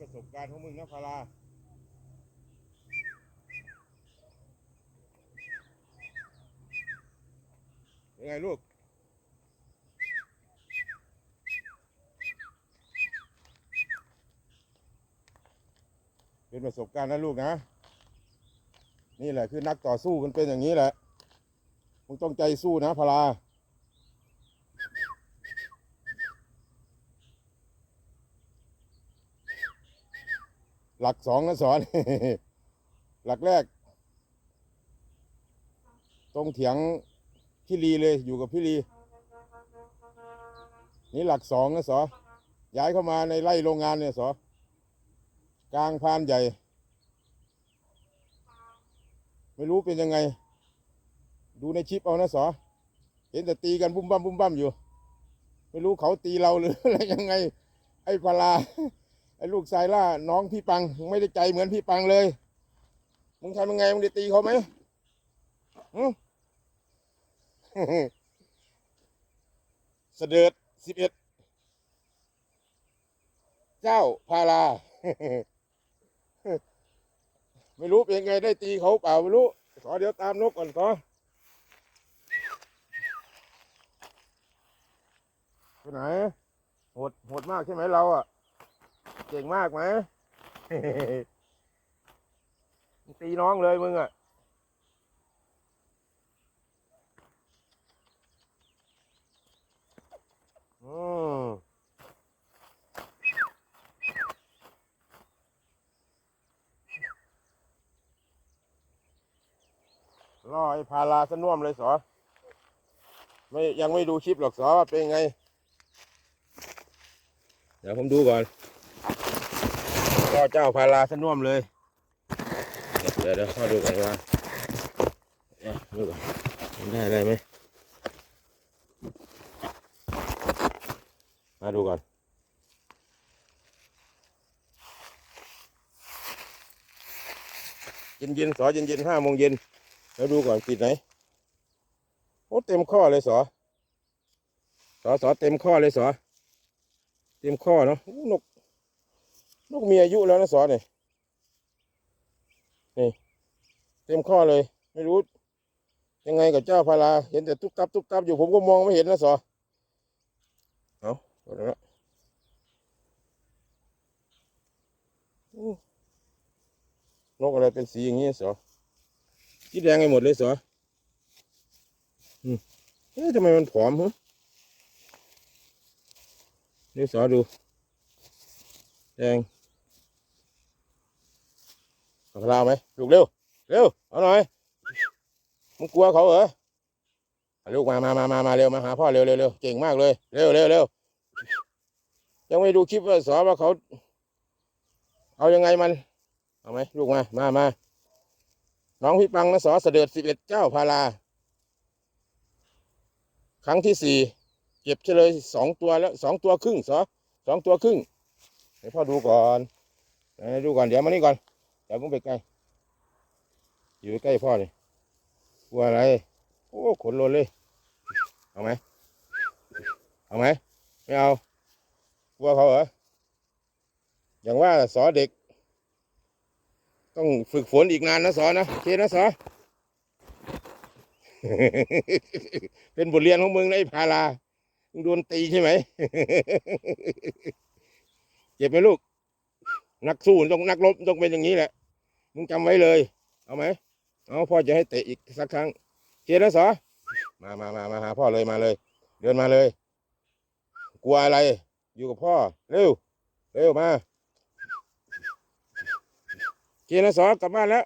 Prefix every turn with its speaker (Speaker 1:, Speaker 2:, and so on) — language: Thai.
Speaker 1: ประสบการณ์ของมึงนะพารายังไงลูกเป็นประสบการณ์นะลูกนะ นี่แหละคือนักต่อสู้กันเป็นอย่างนี้แหละมึงต้องใจสู้นะพารา หลักสองนะสอน หลักแรก ตรงเถียงพี่ลีเลยอยู่กับพี่ลี นี่หลักสองนะสอย้ายเข้ามาในไร่โรงงานเนี่ยสอกลางพานใหญ่ ไม่รู้เป็นยังไง ดูในชิปเอานะสอเห็นแต่ตีกันบุ้มบ้ามบุ้มบ้ามอยู่ ไม่รู้เขาตีเราหรืออะไรยังไง ไอ้พลา ไอ้ลูกชายล่าน้องพี่ปังไม่ได้ใจเหมือนพี่ปังเลย มึงทำยังไงมึงได้ตีเขาไหมหึเสด็จสิบเอ็ดเจ้าพาราไม่รู้เป็นไงได้ตีเขาเปล่าไม่รู้ ขอเดี๋ยวตามนกก่อนขอไปไหนโหดโหดมากใช่ไหมเราอะ เก่งมากไหมตีน้องเลยมึงอะ อืมล่อไอ้พาราสน่วมเลยสอ ไม่ยังไม่ดูคลิปหรอกสอว่าเป็นไง เดี๋ยวผมดูก่อน ก็เจ้าพาราสน่วมเลย เดี๋ยวเดี๋ยวเข้าดูกันว่าดูก่อนได้อะไรไหมมาดูก่อนเย็นเย็นๆสอเย็นเย็นห้าโมงเย็นแล้วดูก่อนปิดไหนโอ้เต็มข้อเลยสอสอสอเต็มข้อเลยสอเต็มข้อเนาะนก นกมีอายุแล้วนะสอเนี่ยนี่ เต็มข้อเลย ไม่รู้ ยังไงกับเจ้าพาราเห็นแต่ตุ๊บตับตุ๊บตับอยู่ผมก็มองไม่เห็นนะสอเอาหมดแล้วอู้นกอะไรเป็นสีอย่างนี้สอสีแดงไปหมดเลยสออืมเอ๊ะทำไมมันผอมฮะนี่สอดู แดง เอาพลาไหมลูกเร็ว เร็ว เอาหน่อย มึงกลัวเขาเหรอเอาลูกมามามามามาเร็ว มาหาพ่อเร็วเร็วเร็วเก่งมากเลย เร็วเร็วเร็วยังไม่ดูคลิปว่าสอนว่าเขา เอายังไงมัน เอาไหมลูกมา มามาน้องพี่ปังนะสอเสด็จสิบเอ็ดเจ้าพารา ครั้งที่สี่เก็บเฉลยสองตัวแล้วสองตัวครึ่งสอสองตัวครึ่งให้พ่อดูก่อนให้ดูก่อน เดี๋ยวมานี่ก่อน เดี๋ยวมึงไปใกล้ อยู่ใกล้พ่อเลยกลัวอะไร โอ้ขนลนเลย เอาไหม เอาไหม ไม่เอา กลัวเขาเหรอ อย่างว่าสอเด็ก ต้องฝึกฝนอีกนานนะสอนะโอเคนะสอ เป็นบทเรียนของมึงนะไอ้พารามึงโดนตีใช่ไหม เจ็บไหมลูก นักสู้ต้องนักรบต้องเป็นอย่างนี้แหละ มึงจำไว้เลย เอาไหมเอาพ่อจะให้เตะอีกสักครั้งเชียร์นะสอมามามามาหาพ่อเลยมาเลย เดินมาเลย กลัวอะไร อยู่กับพ่อ เร็ว เร็วมาเชียร์นะสอกลับบ้านแล้ว